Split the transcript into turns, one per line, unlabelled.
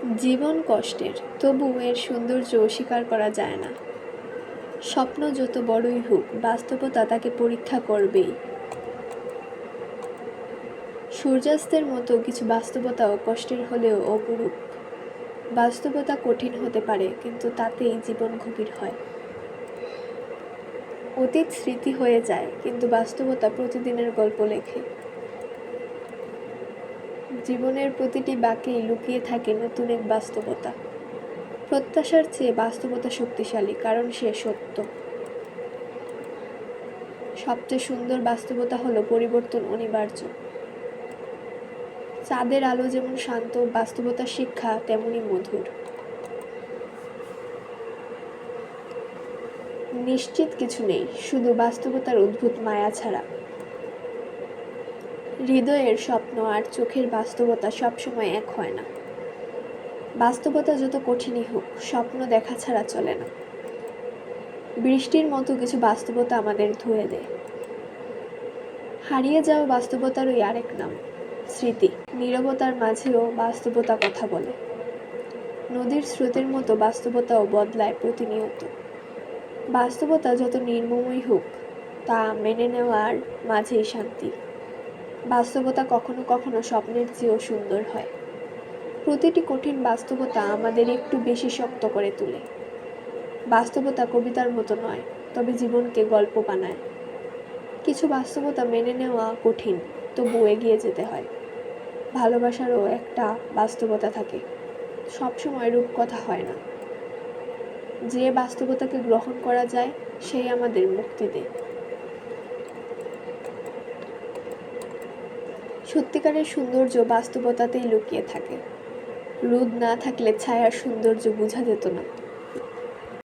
জীবন কষ্টের, তবু এর সৌন্দর্য অস্বীকার করা যায় না। স্বপ্ন যত বড়ই হোক, বাস্তবতা তাকে পরীক্ষা করবেই। সূর্যাস্তের মতো কিছু বাস্তবতাও কষ্টের হলেও অপরূপ। বাস্তবতা কঠিন হতে পারে, কিন্তু তাতেই জীবন গভীর হয়। অতীত স্মৃতি হয়ে যায়, কিন্তু বাস্তবতা প্রতিদিনের গল্প লেখে। জীবনের প্রতিটি বাঁকেই লুকিয়ে থাকে নতুন এক বাস্তবতা। প্রত্যাশার চেয়ে বাস্তবতা শক্তিশালী, কারণ সে সত্য। সবচেয়ে সুন্দর বাস্তবতা হলো পরিবর্তন অনিবার্য। চাঁদের আলো যেমন শান্ত বাস্তবতার শিক্ষা তেমনই মধুর। নিশ্চিত কিছু নেই, শুধু বাস্তবতার অদ্ভুত মায়া ছাড়া। হৃদয়ের স্বপ্ন আর চোখের বাস্তবতা সবসময় এক হয় না। বাস্তবতা যত কঠিনই হোক, স্বপ্ন দেখা ছাড়া চলে না। বৃষ্টির মতো কিছু বাস্তবতা আমাদের ধুয়ে দেয়। হারিয়ে যাওয়া বাস্তবতারই আরেক নাম, স্মৃতি। নীরবতার মাঝেও বাস্তবতা কথা বলে। নদীর স্রোতের মতো বাস্তবতাও বদলায় প্রতিনিয়ত। বাস্তবতা যত নির্মমই হোক, তা মেনে নেওয়ার মাঝেই শান্তি। বাস্তবতা কখনো কখনো স্বপ্নের চেয়েও সুন্দর হয়। প্রতিটি কঠিন বাস্তবতা আমাদের একটু বেশি শক্ত করে তোলে। বাস্তবতা কবিতার মতো নয়, তবে জীবনকে গল্প বানায়। কিছু বাস্তবতা মেনে নেওয়া কঠিন, তবু এগিয়ে যেতে হয়। ভালোবাসারও একটা বাস্তবতা থাকে। সবসময় রূপকথা হয় না। যে বাস্তবতাকে গ্রহণ করা যায়, সেই আমাদের মুক্তি দেয়। সত্যিকারের সৌন্দর্য বাস্তবতাতেই লুকিয়ে থাকে। রোদ না থাকলে ছায়ার সৌন্দর্য বোঝা যেত না।